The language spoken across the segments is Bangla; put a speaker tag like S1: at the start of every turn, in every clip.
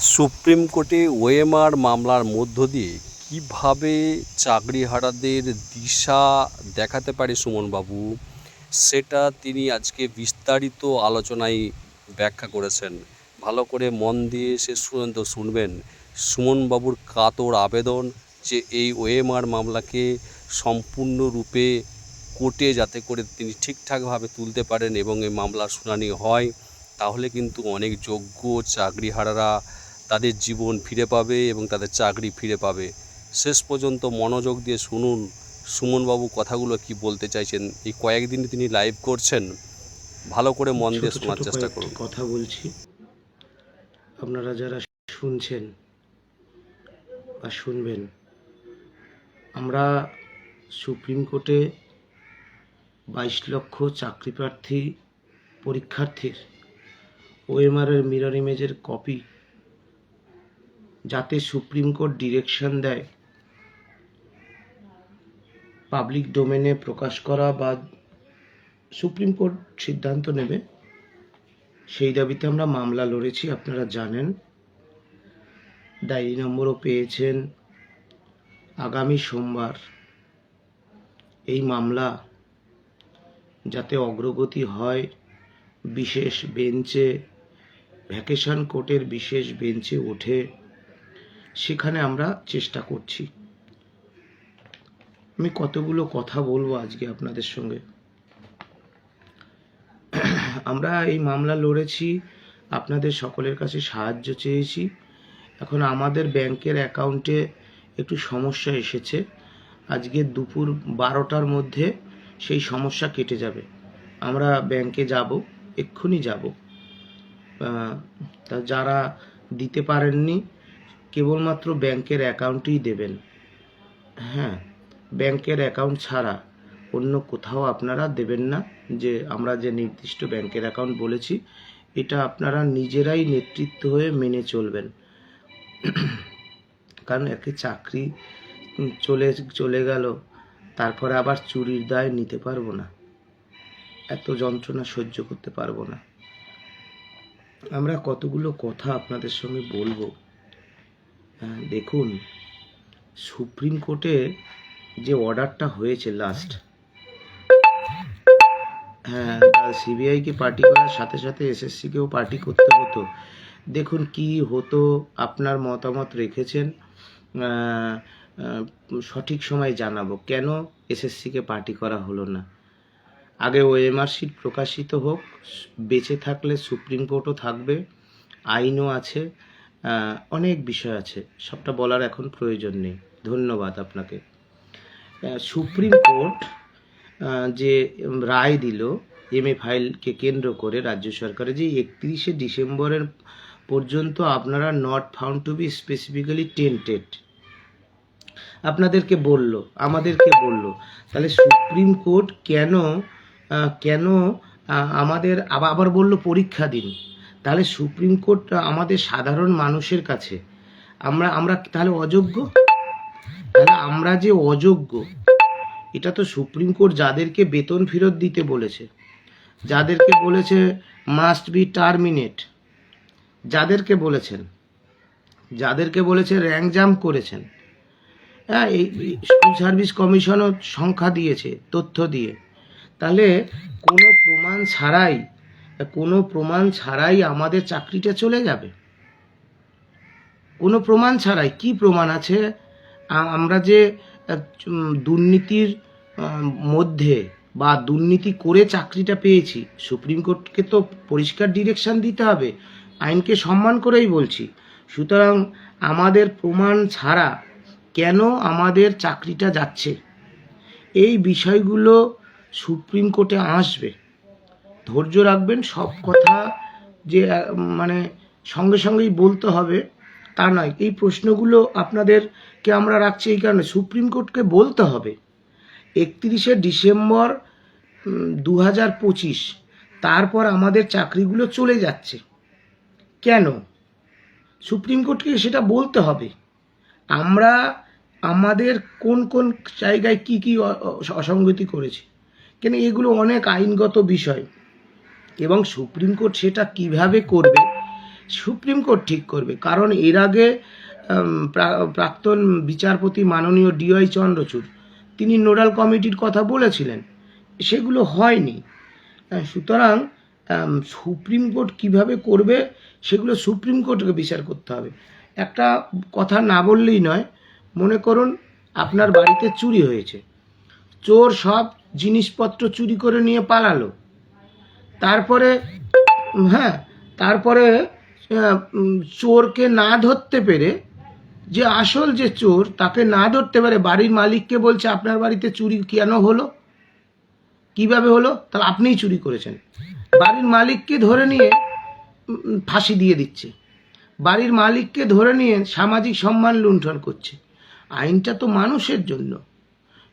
S1: সুপ্রিম কোর্টে ওএমআর মামলার মধ্য দিয়ে কীভাবে চাকরিহারাদের দিশা দেখাতে পারে সুমনবাবু, সেটা তিনি আজকে বিস্তারিত আলোচনায় ব্যাখ্যা করেছেন। ভালো করে মন দিয়ে শেষ পর্যন্ত শুনবেন। সুমনবাবুর কাতর আবেদন যে এই ওএমআর মামলাকে সম্পূর্ণরূপে কোর্টে যাতে করে তিনি ঠিকঠাকভাবে তুলতে পারেন এবং এই মামলার শুনানি হয়, তাহলে কিন্তু অনেক যোগ্য চাকরিহারারা তাদের জীবন ফিরে পাবে এবং তাদের চাকরি ফিরে পাবে। শেষ পর্যন্ত মনোযোগ দিয়ে শুনুন সুমনবাবু কথাগুলো কি বলতে চাইছেন? এই কয়েকদিন তিনি লাইভ করছেন। ভালো করে মন দিয়ে শোনার চেষ্টা করুন।
S2: কথা বলছি। আপনারা যারা শুনছেন বা শুনবেন আমরা সুপ্রিম কোর্টে বাইশ লক্ষ চাকরি প্রার্থী পরীক্ষার্থীর ওএমআরের মিরর ইমেজের কপি যাতে সুপ্রিম কোর্ট ডিরেকশন দেয়। পাবলিক ডোমেনে প্রকাশ করা বা সুপ্রিম কোর্ট সিদ্ধান্ত নেবে, সেই দাবিতে আমরা মামলা লড়েছি, আপনারা জানেন। ডায়েরি নম্বরও পেয়েছেন। আগামী সোমবার এই মামলা যাতে অগ্রগতি হয়, বিশেষ বেঞ্চে, ভ্যাকেশন কোর্টের বিশেষ বেঞ্চে ওঠে সেখানে আমরা চেষ্টা করছি। আমি কতগুলো কথা বলব আজকে আপনাদের সঙ্গে। আমরা এই মামলা লড়েছি, আপনাদের সকলের কাছে সাহায্য চেয়েছি। এখন আমাদের ব্যাংকের অ্যাকাউন্টে একটু সমস্যা এসেছে। আজকে দুপুর বারোটার মধ্যে সেই সমস্যা কেটে যাবে। আমরা ব্যাংকে যাব, এক্ষুনি যাব। তা যারা দিতে পারেননি কেবলমাত্র ব্যাংকের অ্যাকাউন্টেই দেবেন। হ্যাঁ ব্যাংকের অ্যাকাউন্ট ছাড়া অন্য কোথাও আপনারা দেবেন না। যে আমরা যে নির্দিষ্ট ব্যাংকের অ্যাকাউন্ট বলেছি, এটা আপনারা নিজেরাই নেতৃত্ব হয়ে মেনে চলবেন। কারণ একে চাকরি চলে চলে গেল, তারপরে আবার চুরির দায় নিতে পারব না। এত যন্ত্রণা সহ্য করতে পারব না। আমরা কতগুলো কথা আপনাদের সঙ্গে বলব। দেখুন, সুপ্রিম কোর্টে যে অর্ডারটা হয়েছে লাস্ট হ্যাঁ সিবিআইকে পার্টি করার সাথে সাথে এসএসসিকেও পার্টি করতে হতো। দেখুন কি হতো, আপনার মতামত রেখেছেন সঠিক সময় জানাব। কেন এসএসসিকে পার্টি করা হলো না? আগে ওএমআর শিট প্রকাশিত হোক, বেঁচে থাকলে সুপ্রিম কোর্টও থাকবে, আইনও আছে অনেক বিষয় আছে। সবটা বলার এখন প্রয়োজন নেই। ধন্যবাদ আপনাকে। সুপ্রিম কোর্ট যে রায় দিল, এম এ ফাইলকে কেন্দ্র করে রাজ্য সরকারের যে একত্রিশে ডিসেম্বরের পর্যন্ত আপনারা not found to be specifically tainted আপনাদেরকে বলল, আমাদেরকে বলল, তাহলে সুপ্রিম কোর্ট কেন কেন আমাদের আবার আবার বলল পরীক্ষা দিন তাহলে সুপ্রিম কোর্ট আমাদের সাধারণ মানুষের কাছে। আমরা আমরা তাহলে অযোগ্য? তাহলে আমরা যে অযোগ্য, এটা তো সুপ্রিম কোর্ট যাদেরকে বেতন ফেরত দিতে বলেছে, যাদেরকে বলেছে মাস্ট বি টার্মিনেট যাদেরকে বলেছেন, যাদেরকে বলেছে র্যাঙ্ক জাম্প করেছেন। হ্যাঁ এই স্কুল সার্ভিস কমিশনও সংখ্যা দিয়েছে, তথ্য দিয়ে। তাহলে কোনো প্রমাণ ছাড়াই কোনো প্রমাণ ছাড়াই আমাদের চাকরিটা চলে যাবে। কোনো প্রমাণ ছাড়াই। কি প্রমাণ আছে? আমরা যে দুর্নীতির মধ্যে বা দুর্নীতি করে চাকরিটা পেয়েছি, সুপ্রিম কোর্টকে তো পরিষ্কার ডিরেকশান দিতে হবে, আইনকে সম্মান করেই বলছি। সুতরাং আমাদের প্রমাণ ছাড়া কেন আমাদের চাকরিটা যাচ্ছে? এই বিষয়গুলো সুপ্রিম কোর্টে আসবে। ধৈর্য রাখবেন, সব কথা যে মানে সঙ্গে সঙ্গেই বলতে হবে, তা নয়। এই প্রশ্নগুলো আপনাদেরকে আমরা রাখছি এই কারণে। সুপ্রিম কোর্টকে বলতে হবে, একত্রিশে ডিসেম্বর দু হাজার পঁচিশ, তারপর আমাদের চাকরিগুলো চলে যাচ্ছে। কেন? সুপ্রিম কোর্টকে সেটা বলতে হবে। আমরা আমাদের কোন কোন জায়গায় কি কি অসঙ্গতি করেছি? কেন এগুলো অনেক আইনগত বিষয়। এবং সুপ্রিম কোর্ট সেটা কীভাবে করবে? সুপ্রিম কোর্ট ঠিক করবে। কারণ এর আগে প্রাক্তন বিচারপতি মাননীয় ডিওয়াই চন্দ্রচূড় তিনি নোডাল কমিটির কথা বলেছিলেন। সেগুলো হয়নি। হ্যাঁ, সুতরাং সুপ্রিম কোর্ট কীভাবে করবে সেগুলো সুপ্রিম কোর্টকে বিচার করতে হবে। একটা কথা না বললেই নয় মনে করুন আপনার বাড়িতে চুরি হয়েছে। চোর সব জিনিসপত্র চুরি করে নিয়ে পালালো। তারপরে হ্যাঁ তারপরে চোরকে না ধরতে পেরে, যে আসল যে চোর, তাকে না ধরতে পারে বাড়ির মালিককে বলছে, আপনার বাড়িতে চুরি কেন হলো? কীভাবে হলো? তাহলে আপনিই চুরি করেছেন। বাড়ির মালিককে ধরে নিয়ে ফাঁসি দিয়ে দিচ্ছে। বাড়ির মালিককে ধরে নিয়ে সামাজিক সম্মান লুণ্ঠন করছে। আইনটা তো মানুষের জন্য।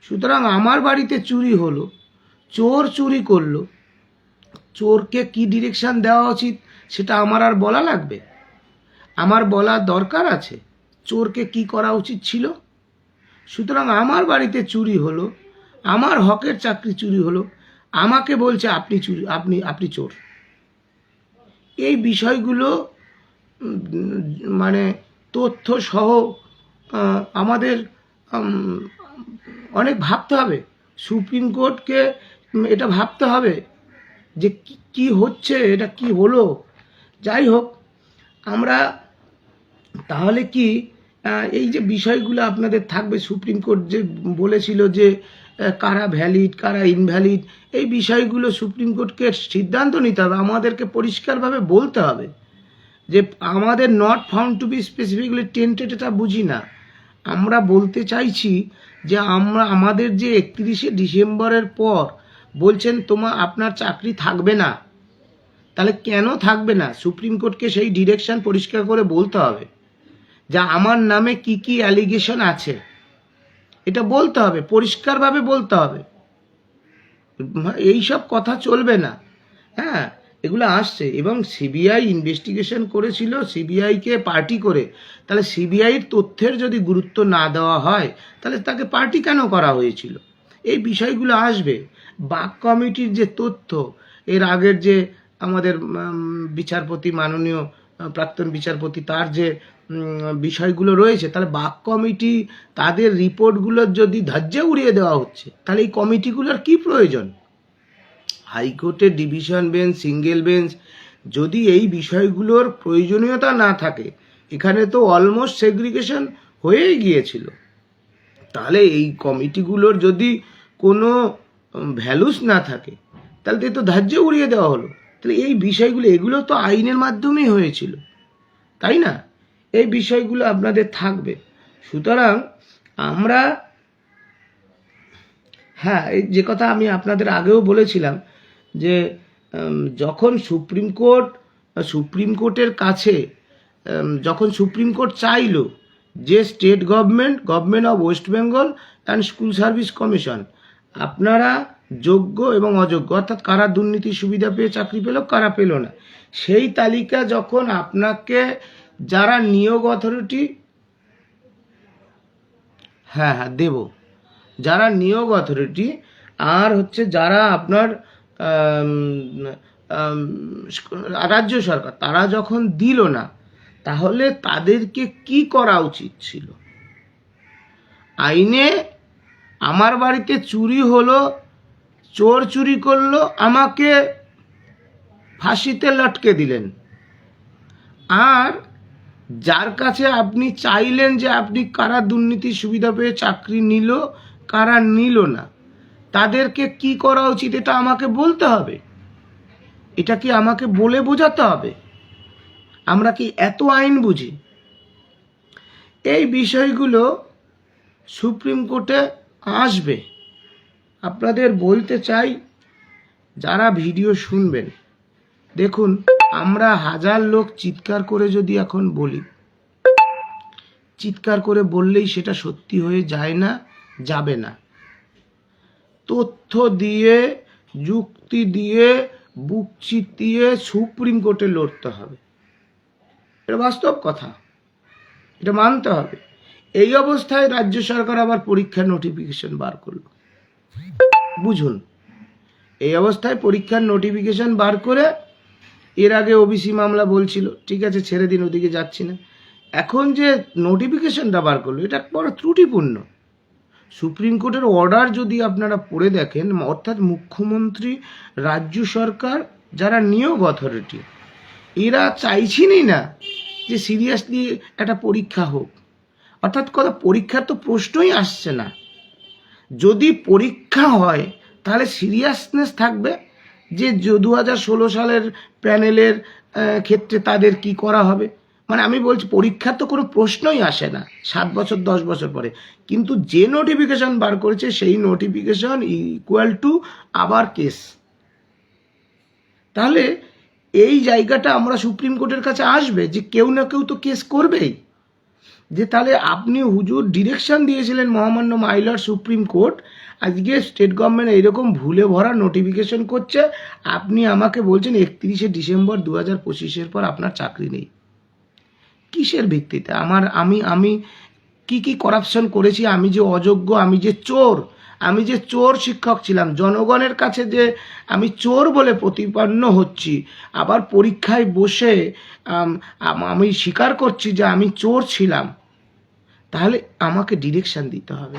S2: সুতরাং আমার বাড়িতে চুরি হলো, চোর চুরি করল চোরকে কি ডিরেকশন দেওয়া উচিত, সেটা আমার আর বলা লাগবে? আমার বলার দরকার আছে, চোরকে কি করা উচিত ছিল? সুতরাং আমার বাড়িতে চুরি হলো, আমার হকের চাকরি চুরি হলো, আমাকে বলছে আপনি চুরি, আপনি আপনি চোর। এই বিষয়গুলো মানে তথ্য সহ আমাদের অনেক ভাবতে হবে। সুপ্রিম কোর্টকে এটা ভাবতে হবে। যে কি- হচ্ছে, এটা কি হলো? যাই হোক আমরা তাহলে কি এই যে বিষয়গুলো আপনাদের থাকবে, সুপ্রিম কোর্ট যে বলেছিল যে কারা ভ্যালিড কারা ইনভ্যালিড এই বিষয়গুলো সুপ্রিম কোর্টকে সিদ্ধান্ত নিতে হবে, আমাদেরকে পরিষ্কারভাবে বলতে হবে যে, আমাদের not found to be specifically tainted এটা বুঝি না। আমরা বলতে চাইছি যে, আমরা, আমাদের যে একত্রিশে ডিসেম্বরের পর বলছেন, তোমা, আপনার চাকরি থাকবে না। তাহলে কেন থাকবে না? সুপ্রিম কোর্টকে সেই ডিরেকশন পরিষ্কার করে বলতে হবে যা, আমার নামে কি কি অ্যালিগেশন আছে? এটা বলতে হবে, পরিষ্কারভাবে বলতে হবে। এই সব কথা চলবে না। হ্যাঁ এগুলো আসছে এবং সিবিআই ইনভেস্টিগেশন করেছিল সিবিআইকে পার্টি করে। তাহলে সিবিআইয়ের তথ্যের যদি গুরুত্ব না দেওয়া হয়, তাহলে তাকে পার্টি কেন করা হয়েছিল? এই বিষয়গুলো আসবে। বাক কমিটির যে তথ্য, এর আগের যে আমাদের বিচারপতি, মাননীয় প্রাক্তন বিচারপতি, তার যে বিষয়গুলো রয়েছে, তাহলে বাক কমিটি তাদের রিপোর্টগুলোর যদি ধার্যে উড়িয়ে দেওয়া হচ্ছে, তাহলে এই কমিটিগুলোর কি প্রয়োজন? হাইকোর্টের ডিভিশন বেঞ্চ, সিঙ্গেল বেঞ্চ, যদি এই বিষয়গুলোর প্রয়োজনীয়তা না থাকে, এখানে তো অলমোস্ট সেগ্রিগেশন হয়েই গিয়েছিল। তাহলে এই কমিটিগুলোর যদি কোনো ভ্যালুস না থাকে, তাহলে তো ধার্য উড়িয়ে দেওয়া হলো। তাহলে এই বিষয়গুলো, এগুলো তো আইনের মাধ্যমেই হয়েছিল, তাই না? এই বিষয়গুলো আপনাদের থাকবে। সুতরাং আমরা হ্যাঁ এই যে কথা আমি আপনাদের আগেও বলেছিলাম যে যখন সুপ্রিম কোর্ট, সুপ্রিম কোর্টের কাছে যখন সুপ্রিম কোর্ট চাইলো যে state government government of West Bengal and school service commission আপনারা যোগ্য এবং অযোগ্য। অর্থাৎ কারা দুর্নীতির সুবিধা পেয়ে চাকরি পেল, কারা পেল না। সেই তালিকা যখন আপনাকে যারা নিয়োগ অথরিটি হ্যাঁ হ্যাঁ দেব। যারা নিয়োগ অথরিটি আর হচ্ছে যারা আপনার রাজ্য সরকার, তারা যখন দিল না, তাহলে তাদেরকে কি করা উচিত ছিল? আইনে আমার বাড়িতে চুরি হলো, চোর চুরি করল, আমাকে ফাঁসিতে লটকে দিলেন। আর যার কাছে আপনি চাইলেন যে আপনি কারা দুর্নীতির সুবিধা পেয়ে চাকরি নিল, কারা নিল না, তাদেরকে কি করা উচিত এটা আমাকে বলতে হবে। এটা কি আমাকে বলে বোঝাতে হবে? আমরা কি এত আইন বুঝি? এই বিষয়গুলো সুপ্রিম কোর্টে আসবে। আপনাদের বলতে চাই, যারা ভিডিও শুনবেন, দেখুন, আমরা হাজার লোক চিৎকার করে যদি এখন বলি, চিৎকার করে বললেই সেটা সত্যি হয়ে যায় না, যাবে না। তথ্য দিয়ে, যুক্তি দিয়ে, বুক চিতিয়ে সুপ্রিম কোর্টে লড়তে হবে। এটা বাস্তব কথা। এটা মানতে হবে। এই অবস্থায় রাজ্য সরকার আবার পরীক্ষার নোটিফিকেশন বার করল। বুঝুন, এই অবস্থায় পরীক্ষার নোটিফিকেশন বার করে এর আগে ওবিসি মামলা বলছিল, ঠিক আছে, ছেড়ে দিন, ওদিকে যাচ্ছি না। এখন যে নোটিফিকেশনটা বার করল, এটা বড় ত্রুটিপূর্ণ। সুপ্রিম কোর্টের অর্ডার যদি আপনারা পড়ে দেখেন, অর্থাৎ মুখ্যমন্ত্রী, রাজ্য সরকার, যারা নিয়োগ অথরিটি এরা চাইছেনই না যে সিরিয়াসলি একটা পরীক্ষা হোক। অর্থাৎ কথা পরীক্ষার তো প্রশ্নই আসছে না। যদি পরীক্ষা হয়, তাহলে সিরিয়াসনেস থাকবে যে দু হাজার ষোলো সালের প্যানেলের ক্ষেত্রে তাদের কি করা হবে। মানে আমি বলছি পরীক্ষার তো কোনো প্রশ্নই আসে না, সাত বছর, দশ বছর পরে। কিন্তু যে নোটিফিকেশন বার করেছে, সেই নোটিফিকেশন ইকুয়াল টু আবার কেস তাহলে এই জায়গাটা আমরা সুপ্রিম কোর্টের কাছে আসবে যে, কেউ না কেউ তো কেস করবেই। যে তাহলে আপনি হুজুর ডিরেকশন দিয়েছিলেন মহামান্য মাইলর সুপ্রিম কোর্ট। আজকে স্টেট গভর্নমেন্ট এইরকম ভুলে ভরা নোটিফিকেশন করছে। আপনি আমাকে বলছেন একত্রিশে ডিসেম্বর দু হাজার পঁচিশের পর আপনার চাকরি নেই। কিসের ভিত্তিতে? আমার আমি আমি কি কি করাপশন করেছি? আমি যে অযোগ্য আমি যে চোর আমি যে চোর শিক্ষক ছিলাম। জনগণের কাছে যে আমি চোর বলে প্রতিপন্ন হচ্ছি আবার পরীক্ষায় বসে আম, স্বীকার করছি যে আমি চোর ছিলাম। তাহলে আমাকে ডিরেকশান দিতে হবে।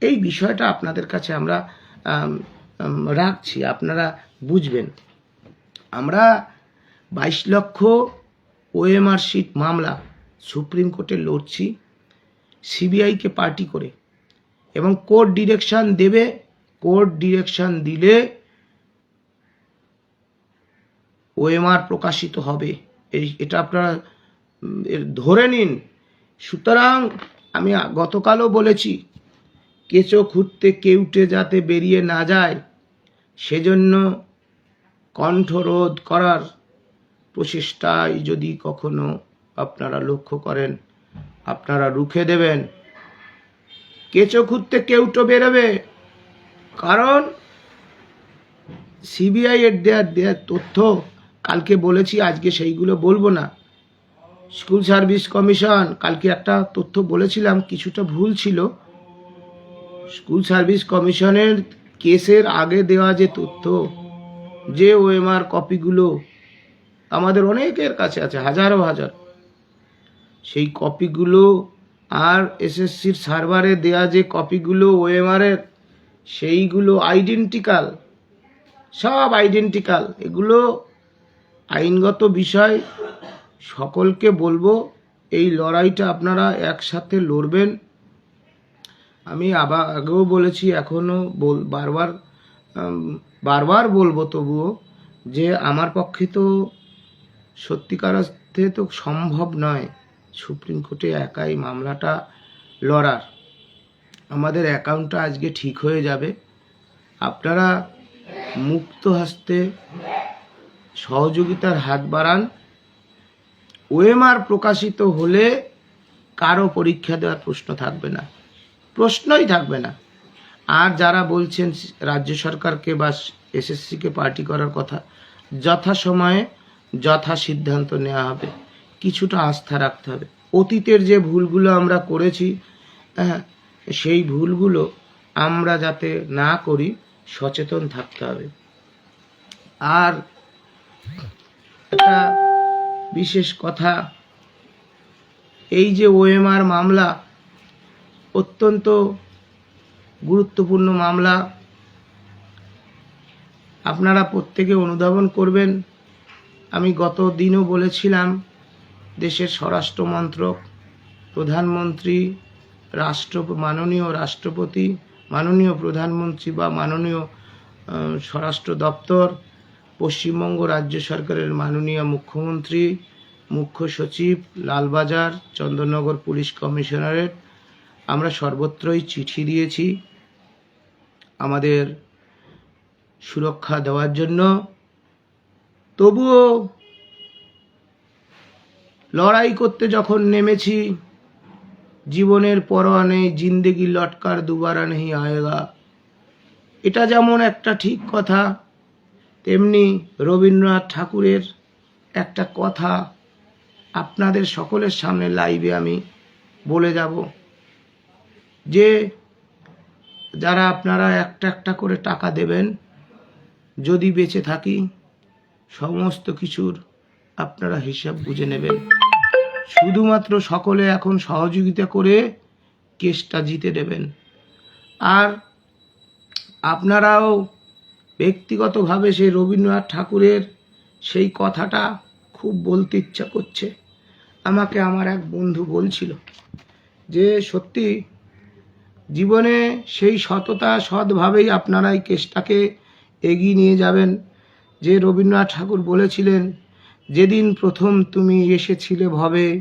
S2: এই বিষয়টা আপনাদের কাছে আমরা আম, আম, রাখছি। আপনারা বুঝবেন। আমরা বাইশ লক্ষ ওএমআর শিট মামলা সুপ্রিম কোর্টে লড়ছি সিবিআইকে পার্টি করে। এবং কোর্ট ডিরেকশান দেবে কোর্ট ডিরেকশান দিলে ওএমআর প্রকাশিত হবে। এই এটা আপনারা ধরে নিন। সুতরাং আমি গতকালও বলেছি, কেঁচো খুঁড়তে কেউটে যাতে বেরিয়ে না যায়, সেজন্য কণ্ঠরোধ করার প্রচেষ্টায় যদি কখনো আপনারা লক্ষ্য করেন, আপনারা রুখে দেবেন। কেঁচো খুঁড়তে কেউটো বেরোবে, কারণ সিবিআই এর দেয়ার দেয়ার তথ্য কালকে বলেছি, আজকে সেইগুলো বলব না। স্কুল সার্ভিস কমিশন, কালকে একটা তথ্য বলেছিলাম, কিছুটা ভুল ছিল। স্কুল সার্ভিস কমিশনের কেসের আগে দেওয়া যে তথ্য, যে ওএমআর কপিগুলো আমাদের অনেকের কাছে আছে, হাজারো হাজার, সেই কপিগুলো আর এসএসসির সার্ভারে দেয়া যে কপিগুলো ওএমআরের, সেইগুলো আইডেন্টিক্যাল সব আইডেন্টিক্যাল এগুলো আইনগত বিষয় সকলকে বলব, এই লড়াইটা আপনারা একসাথে লড়বেন। আমি আবার আগেও বলেছি এখনও বল, বারবার বারবার বলব তবুও যে আমার পক্ষে তো সত্যিকার অর্থে তো সম্ভব নয় সুপ্রিম কোর্টে একাই মামলাটা লড়ার। আমাদের অ্যাকাউন্টটা আজকে ঠিক হয়ে যাবে। আপনারা মুক্ত হস্তে সহযোগিতার হাত বাড়ান। ওএমআর প্রকাশিত হলে কারও পরীক্ষা দেওয়ার প্রশ্ন থাকবে না। প্রশ্নই থাকবে না। আর যারা বলছেন রাজ্য সরকারকে বা এসএসসিকে পার্টি করার কথা, যথাসময়ে যথা সিদ্ধান্ত নেওয়া হবে। কিছুটা আস্থা রাখতে হবে। অতীতের যে ভুলগুলো আমরা করেছি হ্যাঁ সেই ভুলগুলো আমরা যাতে না করি, সচেতন থাকতে হবে। আর একটা বিশেষ কথা, এই যে ওএমআর মামলা অত্যন্ত গুরুত্বপূর্ণ মামলা। আপনারা প্রত্যেকে অনুধাবন করবেন, আমি গত দিনও বলেছিলাম, দেশের স্বরাষ্ট্র মন্ত্রক, প্রধানমন্ত্রী, রাষ্ট্র, মাননীয় রাষ্ট্রপতি, মাননীয় প্রধানমন্ত্রী বা মাননীয় স্বরাষ্ট্র দপ্তর পশ্চিমবঙ্গ রাজ্য সরকারের মাননীয় মুখ্যমন্ত্রী, মুখ্য সচিব, লালবাজার, চন্দননগর পুলিশ কমিশনারেট, আমরা সর্বত্রই চিঠি দিয়েছি আমাদের সুরক্ষা দেওয়ার জন্য। তবুও লড়াই করতে যখন নেমেছি, জীবনের পরোয়া নেই জিন্দেগি লটকার দুবারা নেই আয়েগা। এটা যেমন একটা ঠিক কথা তেমনি রবীন্দ্রনাথ ঠাকুরের একটা কথা আপনাদের সকলের সামনে লাইভে আমি বলে যাব। যে যারা আপনারা একটা একটা করে টাকা দেবেন, যদি বেঁচে থাকি, সমস্ত কিছুর আপনারা হিসাব বুঝে নেবেন। শুধুমাত্র সকলে এখন সহযোগিতা করে কেসটা জিতে দেবেন আর আপনারাও ব্যক্তিগতভাবে সেই রবীন্দ্রনাথ ঠাকুরের সেই কথাটা খুব বলতে ইচ্ছা করছে। আমাকে আমার এক বন্ধু বলছিল যে, সত্যি, জীবনে সেই সততা সৎভাবেই আপনারা এই কেসটাকে এগিয়ে নিয়ে যাবেন। যে রবীন্দ্রনাথ ঠাকুর বলেছিলেন, যেদিন প্রথম তুমি এসেছিলে ভবে,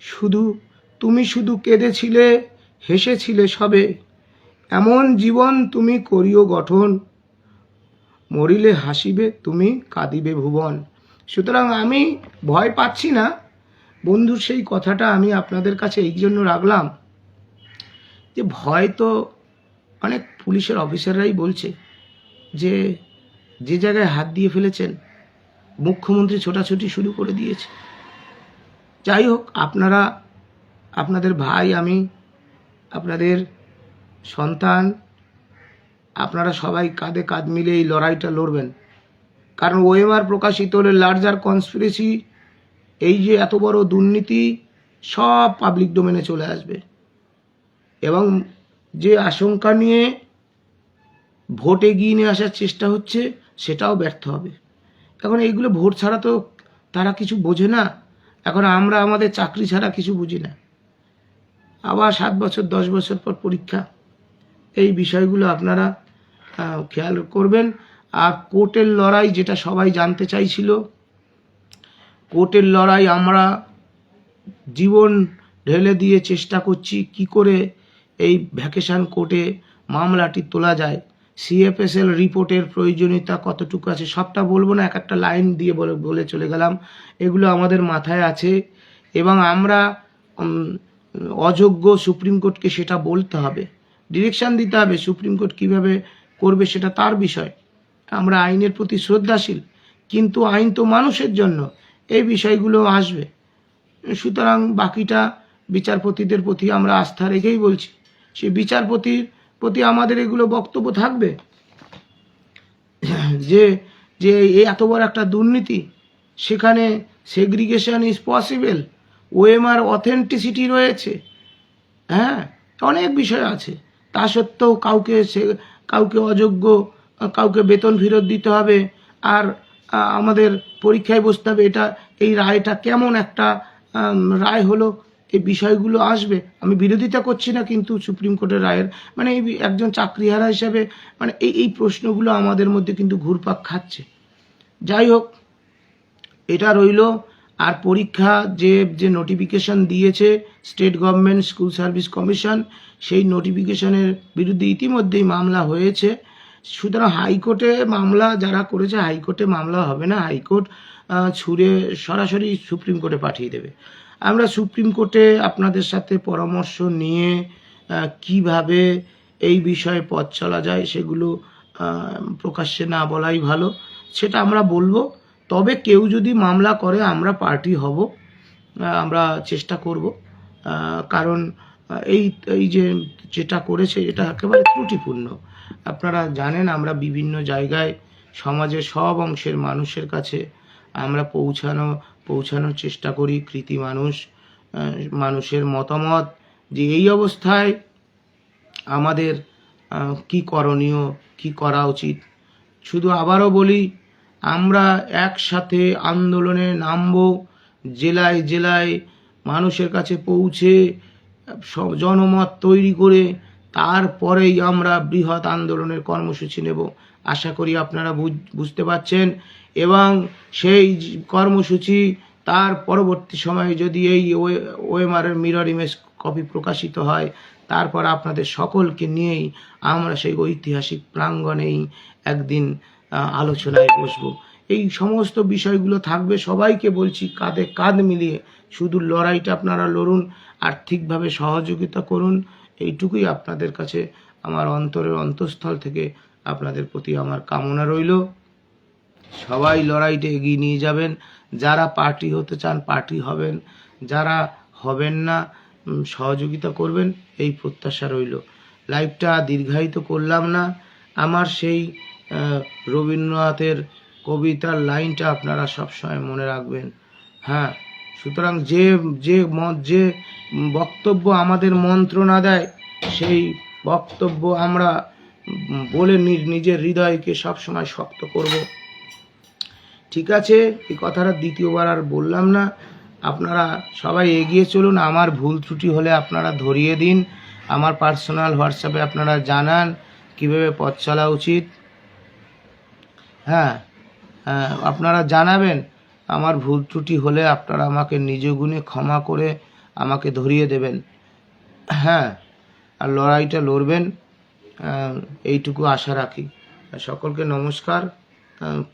S2: শুধু তুমি শুধু কেঁদেছিলে, হেসেছিলে সবে, এমন জীবন তুমি করিও গঠন। মরিলে হাসিবে, তুমি কাঁদিবে ভুবন। সুতরাং আমি ভয় পাচ্ছি না। বন্ধুর সেই কথাটা আমি আপনাদের কাছে এই জন্য রাখলাম যে ভয় তো অনেক পুলিশের অফিসাররাই বলছে যে যে জায়গায় হাত দিয়ে ফেলেছেন, মুখ্যমন্ত্রী ছোটাছুটি শুরু করে দিয়েছে। যাই হোক, আপনারা, আপনাদের ভাই, আমি, আপনাদের সন্তান আপনারা সবাই কাঁধে কাঁধ মিলে এই লড়াইটা লড়বেন। কারণ ওএমআর প্রকাশিত হলে লার্জার কনস্পিরেসি, এই যে এত বড় দুর্নীতি, সব পাবলিক ডোমেনে চলে আসবে। এবং যে আশঙ্কা নিয়ে ভোট এগিয়ে নিয়ে আসার চেষ্টা হচ্ছে, সেটাও ব্যর্থ হবে। এখন এইগুলো ভোট ছাড়া তো তারা কিছু বোঝে না। এখন আমরা আমাদের চাকরি ছাড়া কিছু বুঝি না। আবার সাত বছর, দশ বছর পর পরীক্ষা। এই বিষয়গুলো আপনারা খেয়াল করবেন। আর কোর্টের লড়াই যেটা সবাই জানতে চাইছিল, কোর্টের লড়াই আমরা জীবন ঢেলে দিয়ে চেষ্টা করছি কি করে এই ভ্যাকেশন কোর্টে মামলাটি তোলা যায়। সিএফএসএল রিপোর্টের প্রয়োজনীয়তা কতটুকু আছে সবটা বলব না, এক একটা লাইন দিয়ে বলে বলে চলে গেলাম। এগুলো আমাদের মাথায় আছে এবং আমরা অযোগ্য সুপ্রিম কোর্টকে সেটা বলতে হবে। ডিরেকশান দিতে হবে সুপ্রিম কোর্ট কীভাবে করবে সেটা তার বিষয়। আমরা আইনের প্রতি শ্রদ্ধাশীল, কিন্তু আইন তো মানুষের জন্য, এই বিষয়গুলো আসবে। সুতরাং বাকিটা বিচারপতিদের প্রতি আমরা আস্থা রেখেই বলছি। সেই বিচারপতির প্রতি আমাদের এগুলো বক্তব্য থাকবে? যে যে এই এত বড় একটা দুর্নীতি, সেখানে segregation is possible OMR authenticity রয়েছে। হ্যাঁ অনেক বিষয় আছে। তা সত্ত্বেও কাউকে সে কাউকে অযোগ্য কাউকে বেতন ফেরত দিতে হবে, আর আমাদের পরীক্ষায় বসতে হবে, এটা, এই রায়টা কেমন একটা রায় হলো, এই বিষয়গুলো আসবে। আমি বিরোধিতা করছি না, কিন্তু সুপ্রিম কোর্টের রায়ের মানে এই একজন চাকরিহারা হিসাবে মানে এই এই প্রশ্নগুলো আমাদের মধ্যে কিন্তু ঘুরপাক খাচ্ছে। যাই হোক, এটা রইল আর পরীক্ষা যে যে নোটিফিকেশন দিয়েছে state government school service commission সেই নোটিফিকেশনের বিরুদ্ধে ইতিমধ্যেই মামলা হয়েছে। সুতরাং হাইকোর্টে মামলা যারা করেছে, হাইকোর্টে মামলা হবে না। হাইকোর্ট ছুড়ে সরাসরি সুপ্রিম কোর্টে পাঠিয়ে দেবে। আমরা সুপ্রিম কোর্টে আপনাদের সাথে পরামর্শ নিয়ে কীভাবে এই বিষয়ে পথ চলা যায় সেগুলো প্রকাশ্যে না বলাই ভালো। সেটা আমরা বলব। তবে কেউ যদি মামলা করে, আমরা পার্টি হব আমরা চেষ্টা করব কারণ এই এই যে যেটা করেছে, এটা একেবারে ত্রুটিপূর্ণ। আপনারা জানেন, আমরা বিভিন্ন জায়গায় সমাজের সব অংশের মানুষের কাছে আমরা পৌঁছানো, পৌঁছানোর চেষ্টা করি, কৃতি মানুষ মানুষের মতামত, যে এই অবস্থায় আমাদের কি করণীয়, কি করা উচিত। শুধু আবারও বলি আমরা একসাথে আন্দোলনে নামব, জেলায় জেলায় মানুষের কাছে পৌঁছে জনমত তৈরি করে তারপরেই আমরা বৃহৎ আন্দোলনের কর্মসূচি নেব। আশা করি আপনারা বুঝ- বুঝতে পারছেন। এবং সেই কর্মসূচি তার পরবর্তী সময়ে যদি এই ওএমআরের মিরর ইমেজ কপি প্রকাশিত হয়, তারপর আপনাদের সকলকে নিয়েই আমরা সেই ঐতিহাসিক প্রাঙ্গণেই একদিন আলোচনায় বসবো। এই সমস্ত বিষয়গুলো থাকবে, সবাইকে বলছি কাঁধে কাঁধ মিলিয়ে শুধু লড়াইটা আপনারা লড়ুন, আর্থিকভাবে সহযোগিতা করুন, এইটুকুই আপনাদের কাছে আমার অন্তরের অন্তঃস্থল থেকে আপনাদের প্রতি আমার কামনা রইল। সবাই লড়াইটা এগিয়ে নিয়ে যাবেন। যারা পার্টি হতে চান পার্টি হবেন, যারা হবেন না সহযোগিতা করবেন, এই প্রত্যাশা রইল। লাইভটা দীর্ঘায়িত করলাম না। আমার সেই রবীন্দ্রনাথের কবিতার লাইনটা আপনারা সবসময় মনে রাখবেন। হ্যাঁ সুতরাং যে যে যে বক্তব্য আমাদের মন্ত্রণা দেয়, সেই বক্তব্য আমরা বলে নিজের হৃদয়কে সবসময় শক্ত করব। ঠিক আছে, এই কথাটা দ্বিতীয়বার আর বললাম না। আপনারা সবাই এগিয়ে চলুন, আমার ভুল ত্রুটি হলে আপনারা ধরিয়ে দিন। আমার পার্সোনাল হোয়াটসঅ্যাপে আপনারা জানান, কীভাবে পথ চলা উচিত। হ্যাঁ হ্যাঁ, আপনারা জানাবেন আমার ভুল ত্রুটি হলে আপনারা আমাকে নিজ গুণে ক্ষমা করে আমাকে ধরিয়ে দেবেন। হ্যাঁ আর লড়াইটা লড়বেন এইটুকু আশা রাখি। সকলকে নমস্কার।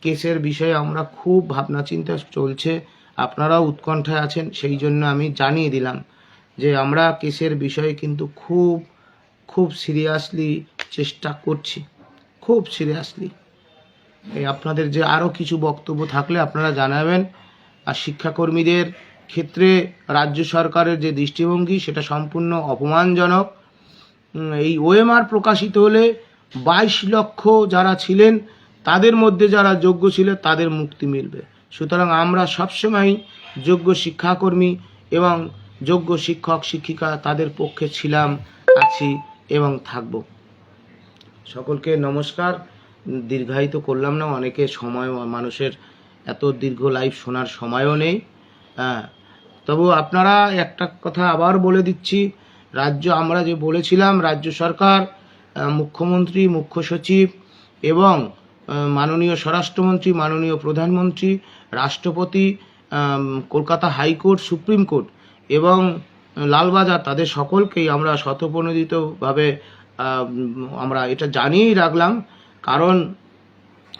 S2: কেসের বিষয়ে আমরা খুব ভাবনা চিন্তা চলছে আপনারাও উৎকণ্ঠায় আছেন সেই জন্য আমি জানিয়ে দিলাম যে আমরা কেসের বিষয়ে কিন্তু খুব খুব সিরিয়াসলি চেষ্টা করছি খুব সিরিয়াসলি আপনাদের যে আরও কিছু বক্তব্য থাকলে আপনারা জানাবেন। আর শিক্ষাকর্মীদের ক্ষেত্রে রাজ্য সরকারের যে দৃষ্টিভঙ্গি, সেটা সম্পূর্ণ অপমানজনক। এই ওএমআর প্রকাশিত হলে বাইশ লক্ষ যারা ছিলেন, তাদের মধ্যে যারা যোগ্য ছিল, তাদের মুক্তি মিলবে। সুতরাং আমরা সবসময় যোগ্য শিক্ষাকর্মী এবং যোগ্য শিক্ষক, শিক্ষিকা তাদের পক্ষে ছিলাম, আছি এবং থাকব। সকলকে নমস্কার। দীর্ঘায়িত করলাম না অনেকে সময় মানুষের এত দীর্ঘ লাইফ শোনার সময়ও নেই। হ্যাঁ তবু আপনারা একটা কথা আবার বলে দিচ্ছি রাজ্য আমরা যে বলেছিলাম রাজ্য সরকার মুখ্যমন্ত্রী মুখ্য সচিব এবং মাননীয় স্বরাষ্ট্রমন্ত্রী মাননীয় প্রধানমন্ত্রী রাষ্ট্রপতি কলকাতা হাইকোর্ট সুপ্রিম কোর্ট এবং লালবাজার তাদের সকলকেই আমরা শতপ্রণোদিতভাবে আহ, আমরা এটা জানিয়েই রাখলাম। কারণ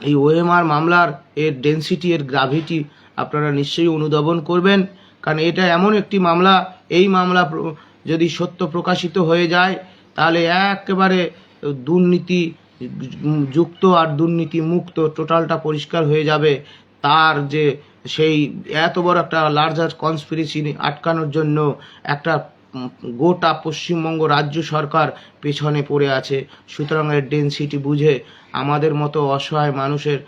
S2: এই ওএমআর মামলার এর ডেন্সিটি এর গ্রাভিটি আপনারা নিশ্চয়ই অনুধাবন করবেন। কারণ এটা এমন একটি মামলা, এই মামলা যদি সত্য প্রকাশিত হয়ে যায়, তাহলে একেবারে দুর্নীতি যুক্ত আর দুর্নীতি মুক্ত টোটালটা পরিষ্কার হয়ে যাবে। তার যে সেই এত বড় একটা লার্জার কনস্পিরেসি আটকানোর জন্য একটা গোটা পশ্চিমবঙ্গ রাজ্য সরকার পেছনে পড়ে আছে। সুতরাং এর ডেন্সিটি বুঝে আমাদের মতো অসহায় মানুষের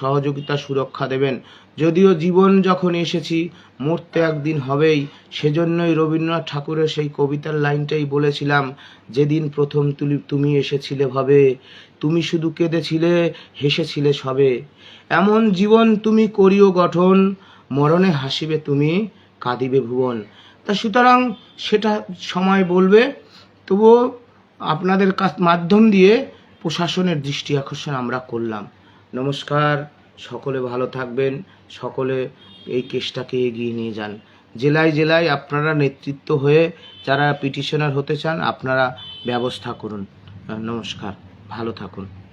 S2: সহযোগিতা সুরক্ষা দেবেন। যদিও জীবন যখন এসেছি, মরতে একদিন হবেই। সেজন্যই রবীন্দ্রনাথ ঠাকুরের সেই কবিতার লাইনটাই বলেছিলাম, যেদিন প্রথম তুলি, তুমি এসেছিলে ভাবে, তুমি শুধু কেঁদেছিলে, হেসেছিলে সবে। এমন জীবন তুমি করিও গঠন, মরণে হাসিবে তুমি, কাঁদিবে ভুবন। তা সুতরাং সেটা সময় বলবে। তবুও আপনাদের কাছ মাধ্যম দিয়ে প্রশাসনের দৃষ্টি আকর্ষণ আমরা করলাম। নমস্কার, সকলে ভালো থাকবেন। সকলে এই কেসটাকে এগিয়ে নিয়ে যান। জেলায় জেলায় আপনারা নেতৃত্ব হয়ে যারা পিটিশনার হতে চান, আপনারা ব্যবস্থা করুন। নমস্কার, ভালো থাকুন।